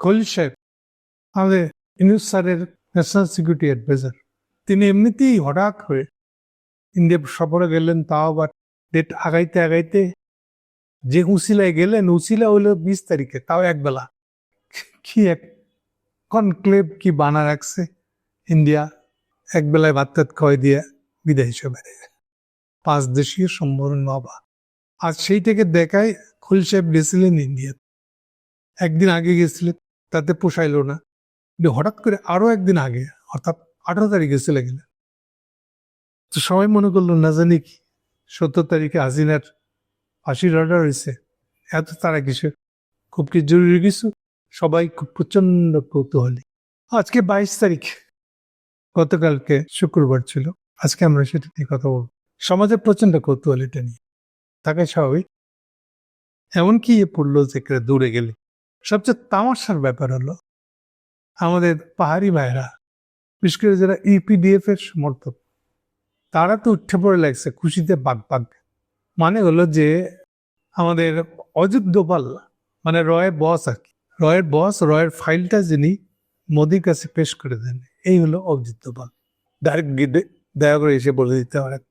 খলিল আমাদের ইনুস স্যারের national security adviser তিনি এমনিতেই হঠাৎ হয়ে ইন্ডিয়া সফরে গেলেন, তাও আবার ডেট আগাইতে আগাইতে যে উসিলায় গেলেন, উসিলা হলো বিশ তারিখে, তাও একবেলা। কি এক কনক্লেভ কি বানা রাখছে ইন্ডিয়া? একবেলায় ভাত খাওয়াই দিয়ে বিদায় হিসেবে পাঁচ দেশীয় সম্মেলন বাবা আর সেই থেকে দেখায় খুল সাহেব গেছিলেন ইন্ডিয়া একদিন আগে গেছিলেন। তাতে পোষাইলো না। হঠাৎ করে আরও একদিন আগে, অর্থাৎ আঠারো তারিখে চলে গেলেন। তো সবাই মনে করল, না জানি কি, সত্তর তারিখে হাসিনার ফাঁসির অর্ডার হয়েছে এত তারা কিছু, খুব কি জরুরি কিছু? সবাই খুব প্রচণ্ড কৌতূহলী। আজকে বাইশ তারিখ, গতকালকে শুক্রবার ছিল। আজকে আমরা সেটা নিয়ে কথা বলব। সমাজে প্রচণ্ড কৌতূহল এটা নিয়ে। তাকে স্বাভাবিক। এমনকি এ পড়ল যে দূরে গেলে। সবচেয়ে তামাশার ব্যাপার হলো, আমাদের পাহাড়ি ভাইরা বিশেষ করে যারা ইপিডিএফ এর সমর্থক, তারা তো উঠে পড়ে লাগছে খুশিতে বাগ বাগ মানে হলো যে, আমাদের অজিত দোপাল মানে রয়ের বস আর কি, রয়ের বস রয়ের ফাইলটা যিনি মোদির কাছে পেশ করে দেন, এই হলো অজিত দোপাল ডাইরেক্ট গিয়ে দয়া করে এসে বলে দিতে পারেন।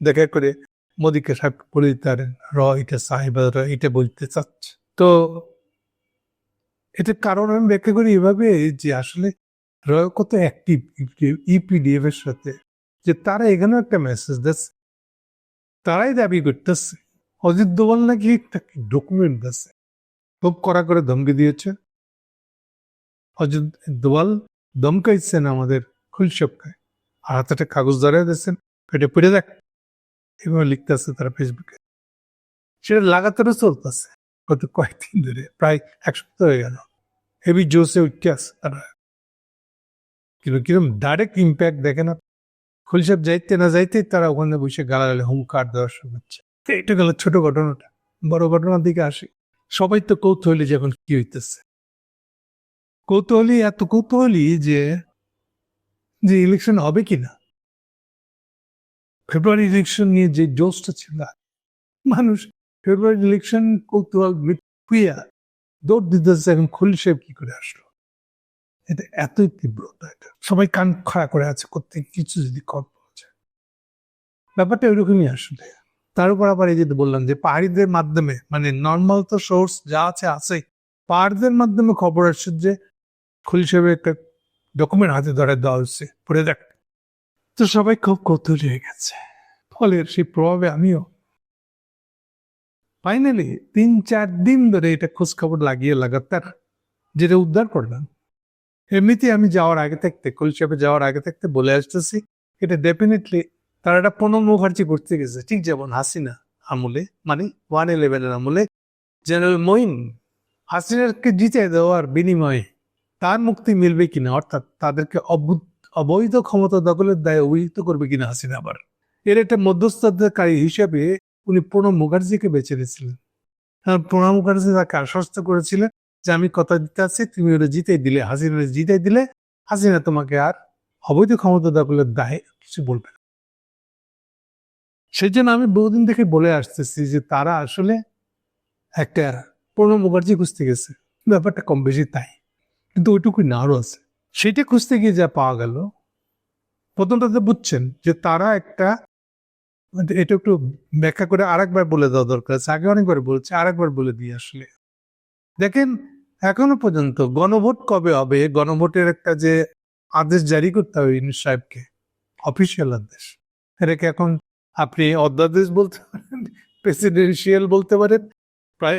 দেখা করে মোদিকে সাহেব বলে দিতে পারেন, র এটা সাহেব র এটা বলতে চাচ্ছে। তো এটার কারণ আমি ব্যাখ্যা করি এভাবে যে আসলে রয় কত অ্যাক্টিভ ইপিডিএফ এর সাথে, যে তারা এখানেও একটা মেসেজ দিচ্ছে তারাই দাবি করতেছে, অজিত দোভাল নাকি একটা ডকুমেন্ট দিচ্ছে খুব কড়া করে ধমকি দিয়েছে। অজিত দোভাল ধমকাইছেন আমাদের খুলসবকে আর হাতে কাগজ ধরে দিচ্ছেন পেটে পড়ে দেখ। এভাবে লিখতেছে তারা ফেসবুকে সেটা লাগাতারও চলতেছে। গত কয়েকদিন ধরে, প্রায় এক সপ্তাহ হয়ে গেল। হেভি জোসে উঠতে আসে তারা কিন্তু কীরকম ডাইরেক্ট ইম্প্যাক্ট দেখে না। খুলসাব যাইতে না যাইতে তারা ওখানে বসে গালাগালে হুমকার দেওয়া শুরু করছে এটা গেল ছোট ঘটনাটা। বড় ঘটনার দিকে আসি। সবাই তো কৌতূহলী যে এখন কি হইতেছে। কৌতূহলী, এত কৌতূহলী যে যে ইলেকশন হবে কিনা? ফেব্রুয়ারি ইলেকশন নিয়ে যে জোশটা ছিল, মানুষ ফেব্রুয়ারি ইলেকশন কৌতূহল মিটুইয়া দৌড় দিতেছে, এখন খুল সাহেব কি করে আসলো? এটা এতই তীব্রতা এটা। সবাই কান খাড়া করে আছে করতে কিছু যদি খবর পাওয়া যায়। ব্যাপারটা ওইরকমই আসলে। তার উপর আবার এই যে বললাম যে পাহাড়িদের মাধ্যমে মানে নর্মাল তো সোর্স যা আছে আছে পাহাড়দের মাধ্যমে খবর আসছে যে খুল সাহেবের একটা ডকুমেন্ট হাতে ধরে দেওয়া হচ্ছে পড়ে দেখ। তো সবাই খুব কৌতূহলী হয়ে গেছে। ফলে সেই প্রভাবে আমিও ফাইনালি তিন চার দিন ধরে এটা খোঁজ খবর লাগিয়ে লাগাতার যেটা উদ্ধার করলাম। এমনিতে আমি যাওয়ার আগে থাকতে কলসাপে যাওয়ার আগে থাকতে বলে আসতেছি, এটা ডেফিনেটলি তারা একটা প্রণব মুখার্জি করতে গেছে, ঠিক যেমন হাসিনা আমলে মানে ওয়ান ইলেভেনের আমলে, জেনারেল মইন হাসিনাকে জিতে দেওয়ার বিনিময়ে তার মুক্তি মিলবে কিনা, অর্থাৎ তাদেরকে অবৈধ ক্ষমতা দখলের দায়ে অভিযুক্ত করবে কিনা হাসিনা আবার। এর একটা মধ্যস্থতাকারী হিসেবে উনি প্রণব মুখার্জিকে বেছে নিয়েছিলেন। কারণ প্রণব মুখার্জি তাকে আশ্বস্ত করেছিলেন যে আমি কথা দিতে আছি তুমি ওটা জিতে দিলে, হাসিনা জিতে দিলে, হাসিনা তোমাকে আর অবৈধ ক্ষমতা দখলের দায়ে কিছু বলবে না। সেই জন্য আমি বহুদিন থেকে বলে আসতেছি যে তারা আসলে একটা প্রণব মুখার্জি খুঁজতে গেছে। ব্যাপারটা কম বেশি তাই, কিন্তু ওইটুকুই না আরও আছে। সেটা খুঁজতে গিয়ে যা পাওয়া গেল প্রথমটাতে বুঝছেন যে তারা একটা এটা একটু ব্যাখ্যা করে আরেকবার বলে দেওয়া দরকার আছে। আগে অনেকবার বলেছে, আরেকবার বলে দিই আসলে। দেখেন, এখনও পর্যন্ত গণভোট কবে হবে? গণভোটের একটা যে আদেশ জারি করতে হবে ইউনুস সাহেবকে অফিসিয়াল আদেশ। এটাকে এখন আপনি অধ্যাদেশ বলতে পারেন প্রেসিডেন্সিয়াল বলতে পারেন, প্রায়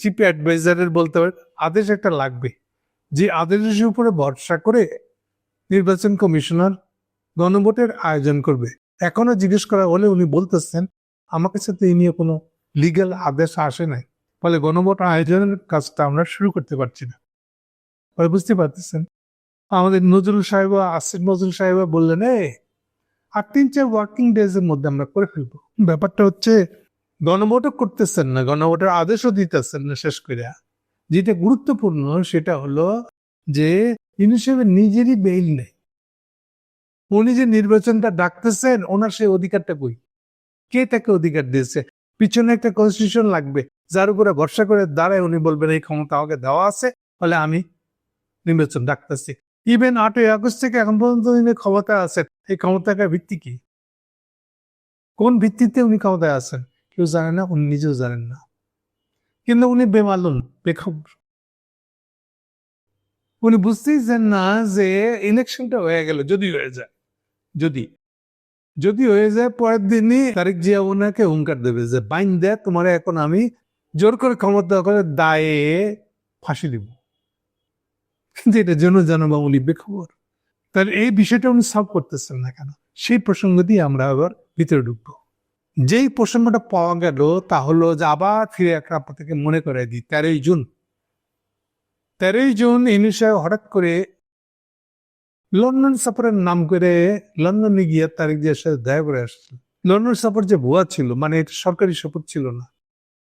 চিফ অ্যাডভাইজারের বলতে পারেন, আদেশ একটা লাগবে। যে আদেশের উপরে ভরসা করে নির্বাচন কমিশনার গণভোটের আয়োজন করবে। এখনও জিজ্ঞেস করা হলে উনি বলতেছেন আমার কাছে তো এই নিয়ে কোনো লিগ্যাল আদেশ আসে নাই। ফলে গণভোট আয়োজনের কাজটা আমরা শুরু করতে পারছি না। ফলে বুঝতে পারতেছেন? আমাদের নজরুল সাহেব আসিফ নজরুল সাহেব বললেন, এ, আর তিন চার ওয়ার্কিং ডেজ এর মধ্যে আমরা করে ফেলব। ব্যাপারটা হচ্ছে, গণভোটও করতেছেন না, গণভোটের আদেশও দিতেছেন না শেষ করে যেটা গুরুত্বপূর্ণ সেটা হলো যে, ইউনিসেফের নিজেরই বেইল নেই। উনি যে নির্বাচনটা ডাকতেছেন, ওনার সেই অধিকারটা কই? কে তাকে অধিকার দিয়েছে? পিছনে একটা কনস্টিটিউশন লাগবে, যার উপরে ভরসা করে দাঁড়ায় উনি বলবেন, এই ক্ষমতা আমাকে দেওয়া আছে বলে আমি নির্বাচন ডাকতেছি। ইভেন আটই আগস্ট থেকে এখন পর্যন্ত তিনি ক্ষমতা আছেন। এই ক্ষমতাটার ভিত্তি কি? কোন ভিত্তিতে উনি ক্ষমতায় আছেন? কেউ জানে না, উনি নিজেও জানেন না। কিন্তু উনি বেমালুন বেখবর। উনি বুঝতেইছেন না যে ইলেকশনটা হয়ে গেল যদি হয়ে যায়। যদি যদি হয়ে যায় পরের দিনই তারিক জিয়া ওনাকে হুঙ্কার দেবে যে, বাইন দেয় তোমার এখন আমি জোর করে ক্ষমতা করে দায়ে ফাঁসি দিব। কিন্তু এটা জন জনবাবলি বেখবর। তার এই বিষয়টা উনি সলভ করতেছেন না কেন? সেই প্রসঙ্গ দিয়ে আমরা আবার ভিতরে ঢুকবো। যেই প্রসঙ্গটা পাওয়া গেল তা হলো যে, আবার ফিরে একটা আপনাদেরকে মনে করে দিই, তেরোই জুন। তেরোই জুন ইনিশা হঠাৎ করে লন্ডন সফরের নাম করে লন্ডনে গিয়ে তারিখ জিয়ার সাথে দেখা করে আসছিল লন্ডন সফর যে ভুয়া ছিল মানে এটা সরকারি সফর ছিল না।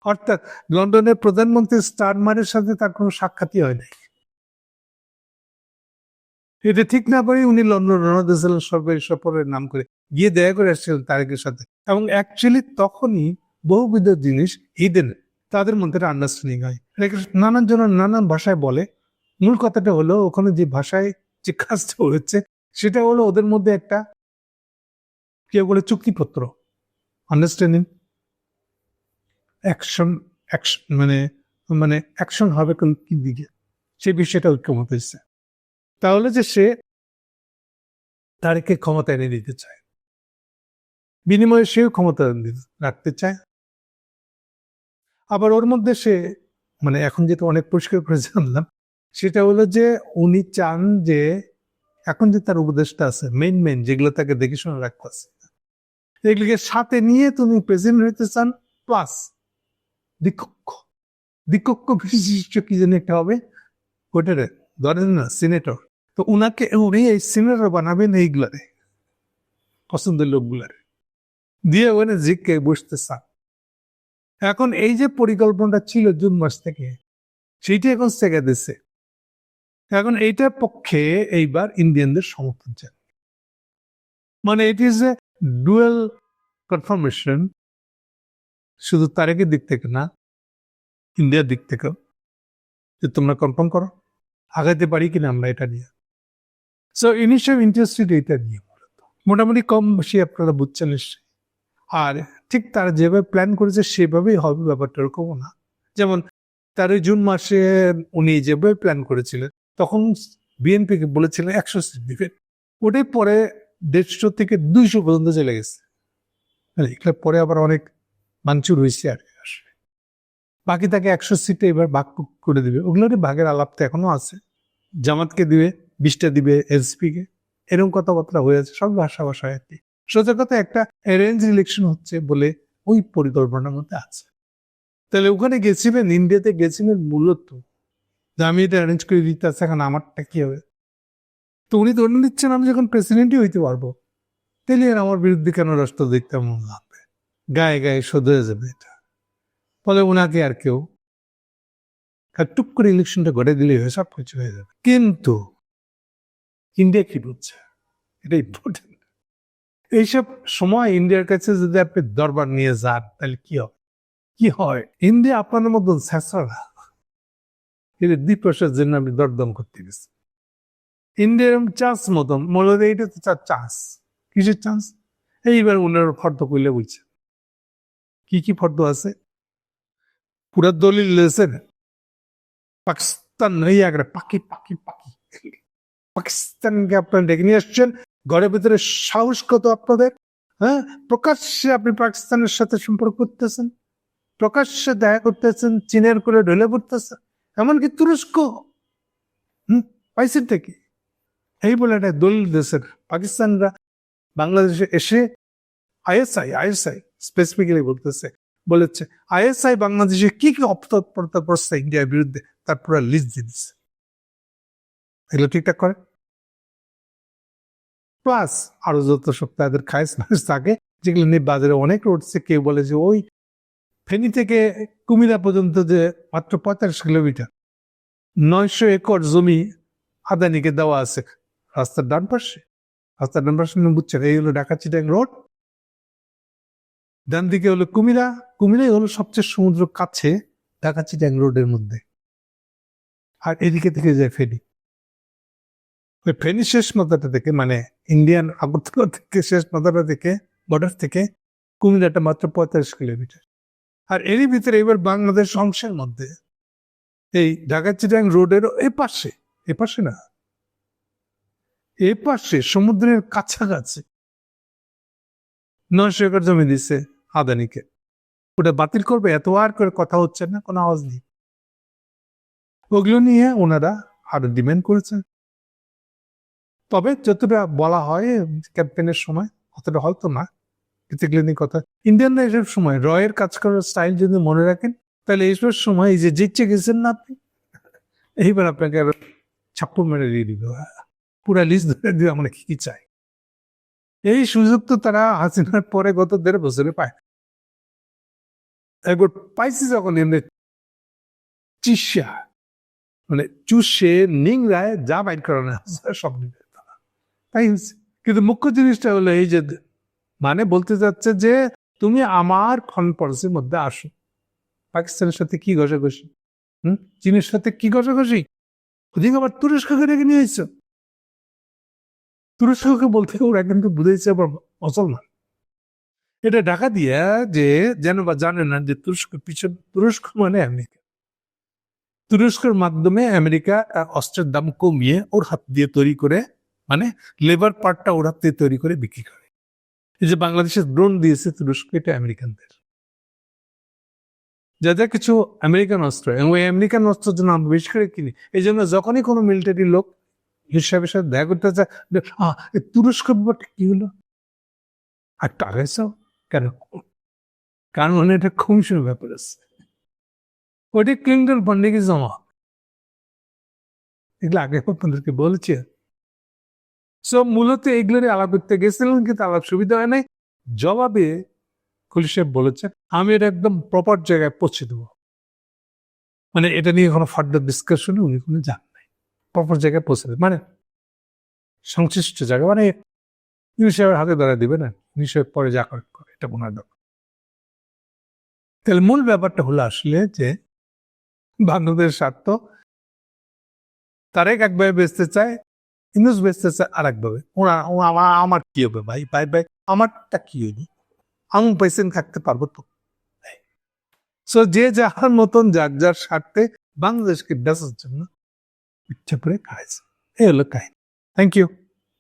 অর্থাৎ লন্ডনের প্রধানমন্ত্রী স্টারমারের সাথে তার কোনো সাক্ষাৎই হয় নাই। এটা ঠিক না করে উনি লন্ডন রওনা দিয়েছিলেন সরকারি সফরের নাম করে গিয়ে দেখা করে আসছিলেন তারেকের সাথে। এবং অ্যাকচুয়ালি তখনই বহুবিধ জিনিস ঈদের তাদের মধ্যে আন্ডারস্ট্যান্ডিং হয়। নানান জন নানান ভাষায় বলে। মূল কথাটা হলো ওখানে যে ভাষায় যে কাজটা হয়েছে, সেটা হলো ওদের মধ্যে একটা কেউ বলে চুক্তিপত্র আন্ডারস্ট্যান্ডিং অ্যাকশন অ্যাকশন মানে মানে অ্যাকশন হবে কোন কি দিকে? সেই বিষয়টা ঐক্যমত হয়েছে। তাহলে যে সে তারেকে ক্ষমতা এনে দিতে চায়। বিনিময়ে সেও ক্ষমতা রাখতে চায়। আবার ওর মধ্যে সে মানে এখন যেহেতু অনেক পরিষ্কার করে জানলাম সেটা হলো যে উনি চান যে এখন যে তার উপদেশটা আছে মেন মেন যেগুলো তাকে দেখে শুনে রাখতেছে এগুলিকে সাথে নিয়ে তুমি প্রেসিডেন্ট হইতে চান প্লাস দ্বিকক্ষ। দ্বিকক্ষ বিশিষ্ট কি জানি একটা হবে ওটারে ধরেন না সিনেটর তো উনাকে, উনি এই সিনেটর বানাবেন এইগুলারে, পছন্দের লোকগুলারে। দিয়ে ওখানে জিকে বসতে চান। এখন এই যে পরিকল্পনাটা ছিল জুন মাস থেকে, সেইটা এখন সেগে দিচ্ছে এখন এইটার পক্ষে এইবার ইন্ডিয়ানদের সমর্থন চান মানে it is a dual confirmation শুধু তারেকের দিক থেকে না ইন্ডিয়ার দিক থেকেও। যে তোমরা কনফার্ম করো, আগাইতে পারি কিনা আমরা এটা নিয়ে। সো ইনিশিয়াল ইন্টারেস্টেড এটা নিয়ে মূলত। মোটামুটি কম বেশি আপনারা বুঝছেন নিশ্চয়ই। আর ঠিক তারা যেভাবে প্ল্যান করেছে, সেভাবেই হবে ব্যাপারটা, এরকমও না। যেমন তেরোই জুন মাসে উনি যেভাবে প্ল্যান করেছিলেন তখন বিএনপিকে বলেছিলেন একশো সিট দিবেন ওটাই পরে দেড়শো থেকে দুইশো পর্যন্ত চলে গেছে। এগুলো পরে আবার অনেক মানচুর হয়েছে আর আসলে বাকি তাকে একশো সিটে এবার ভাগ করে দিবে। ওগুলোরই ভাগের আলাপ তো এখনও আছে। জামাতকে দিবে, বিশটা দিবে এসপি কে। এরকম কথাবার্তা হয়ে আছে, সব ভাষা ভাষায় আর কি। সোজা কথা একটা অ্যারেঞ্জ ইলেকশন হচ্ছে বলে ওই পরিকল্পনার মধ্যে আছে। তাহলে ওখানে গেছিলেন ইন্ডিয়াতে গেছিলেন মূলত যে আমি এটা অ্যারেঞ্জ করে দিতে আছে, এখন আমারটা কি হবে? তো উনি ধরে নিচ্ছেন আমি যখন প্রেসিডেন্টই হইতে পারব তাহলে আর আমার বিরুদ্ধে কেন রাষ্ট্র দেখতে মন লাগবে? গায়ে গায়ে শোধ হয়ে যাবে এটা। ফলে ওনাকে আর কেউ টুক করে ইলেকশনটা ঘটে দিলে সব কিছু হয়ে যাবে। কিন্তু ইন্ডিয়া কি বলছে? এটা ইম্পর্টেন্ট এইসব সময় ইন্ডিয়ার কাছে যদি আপনি দরবার নিয়ে যান, তাহলে কি হবে? কি হয়? ইন্ডিয়া আপনার মতন শেষরা এটা দ্বিপ্রসার জন্য আপনি দরদম করতে গেছেন। ইন্ডিয়ার চান্স মতন, মূলত এইটা তো এইবার উনার ফর্দ কইলে বলছে। কি কি ফর্দ আছে? পুরা দলিল লেছেন পাকিস্তান এই আগে পাকি পাকি পাকি পাকিস্তানকে আপনার ডেকে নিয়ে আসছেন, ঘরের ভিতরে সাহস কত আপনাদের? হ্যাঁ? প্রকাশ্যে আপনি পাকিস্তানের সাথে সম্পর্ক করতেছেন? প্রকাশ্যে দেখা করতেছেন, চীনের করে ঢলে পড়তেছেন? এমনকি তুরস্ক, হুম পাইছেন কি এই বলে একটা দলিল দেশের পাকিস্তানরা বাংলাদেশে এসে আইএসআই আইএসআই স্পেসিফিক্যালি বলতেছে, বলেছে, আইএসআই বাংলাদেশে কি কি অপতৎপরতা করছে ইন্ডিয়ার বিরুদ্ধে? তার পুরো লিস্ট দিচ্ছে এগুলো ঠিকঠাক করে? প্লাস আরও যত সব তাদের মানুষ থাকে, যেগুলো নিয়ে বাজারে অনেক উঠছে কেউ বলে যে, ওই ফেনী থেকে কুমিরা পর্যন্ত যে মাত্র পঁয়তাল্লিশ কিলোমিটার, নয়শো একর জমি আদানিকে দেওয়া আছে রাস্তার ডান পাশে। রাস্তার ডান পাশে বুঝছেন, এই হলো ঢাকা চিটাং রোড। ডান দিকে হলো কুমিরা কুমিরাই হলো সবচেয়ে সমুদ্র কাছে ঢাকা চিটাং রোডের মধ্যে। আর এদিকে থেকে যায় ফেনি। ওই ফেনি শেষ মাথাটা থেকে মানে ইন্ডিয়ান আগরতলা থেকে শেষ মাথাটা থেকে বর্ডার থেকে কুমিরাটা মাত্র পঁয়তাল্লিশ কিলোমিটার। আর এরই ভিতরে এবার বাংলাদেশ অংশের মধ্যে। এই ঢাকা চিটাং রোডের এ পাশে এ পাশে না, এ পাশে সমুদ্রের কাছাকাছি নয়শো একর জমি দিছে আদানিকে। ওটা বাতিল করবে, এত আর করে কথা হচ্ছে না, কোনো আওয়াজ নেই। ওগুলো নিয়ে ওনারা আরও ডিমান্ড করেছেন তবে যতটা বলা হয় ক্যাম্পেনের সময়, অতটা হয়তো না। এগুলো কথা। ইন্ডিয়ানরা এসব সময় রয়ের কাজ করার স্টাইল যদি মনে রাখেন, তাহলে এইসব সময় এই যে জিতছে গেছেন না আপনি, এইবার আপনাকে আরও মেরে দিয়ে দিবে। পুরা লিস্ট ধরে দিবে আমরা কি চাই। এই সুযোগ তো তারা হাসিনার পরে গত দেড় বছরে পায়। একবার পাইছি যখন এমনি চিসা মানে চুষে, নিংড়ায় যা বাইর করানো সব তাই কিন্তু মুখ্য জিনিসটা হলো এই যে মানে বলতে যাচ্ছে যে তুমি আমার কনফারেন্সের মধ্যে আসো। পাকিস্তানের সাথে কি ঘষাঘষি? হুম? চীনের সাথে কি ঘষাঘষি? ওদিকে আবার তুরস্ককে ডেকে নিয়ে এসছো। তুরস্ককে বলতে ওরা কিন্তু বুঝেছে আবার মুসলমান। এটা ঢাকা দিয়া যে যেন বা জানে না যে তুরস্ক পিছন, তুরস্ক মানে আমেরিকা। তুরস্কের মাধ্যমে আমেরিকা অস্ত্রের দাম কমিয়ে ওর হাত দিয়ে তৈরি করে মানে লেবার পার্টটা ওর হাত দিয়ে তৈরি করে বিক্রি করে। এই যে বাংলাদেশের ড্রোন দিয়েছে তুরস্ক, এটা আমেরিকানদের। যা যা কিছু আমেরিকান অস্ত্র, এবং ওই আমেরিকান অস্ত্রের জন্য আমরা বেশি করে কিনি, এই জন্য যখনই কোনো মিলিটারি লোক হিসাবের সাথে দেখা করতে চায় তুরস্ক ব্যাপারটা কি হলো? আর টাকা চাও কেন? কারণ মানে এটা কমিশনের ব্যাপার আছে। ক্লিন্টন ফান্ডে কি জমা। এগুলো আগে আপনাদেরকে বলেছি। সো মূলত এগুলোরই আলাপ করতে গেছিলেন কিন্তু আলাপ সুবিধা হয় নাই। জবাবে খুলি সাহেব বলেছেন, আমি এটা একদম প্রপার জায়গায় পৌঁছে দেবো। মানে এটা নিয়ে কোনো ফার্দার ডিসকাশনে উনি কোনো যান নাই। প্রপার জায়গায় পৌঁছে দেবে। মানে সংশ্লিষ্ট জায়গা মানে ইউনি সাহেবের হাতে ধরা দিবে না ইউনি সাহেব পরে যা করে এটা বোনার দরকার। তাহলে মূল ব্যাপারটা হলো আসলে যে, বান্ধবদের স্বার্থ তারেক একভাবে বেচতে চায় ইন্দুস বেচতে চায় আর ওরা আমার কি হবে ভাই ভাই ভাই আমারটা কি হইনি আমি পেশেন্ট থাকতে পারব তো সো যে যার মতন যার যার স্বার্থে বাংলাদেশকে বেসার জন্য ইচ্ছা করে খাইছে এই হলো কাহিনী থ্যাংক ইউ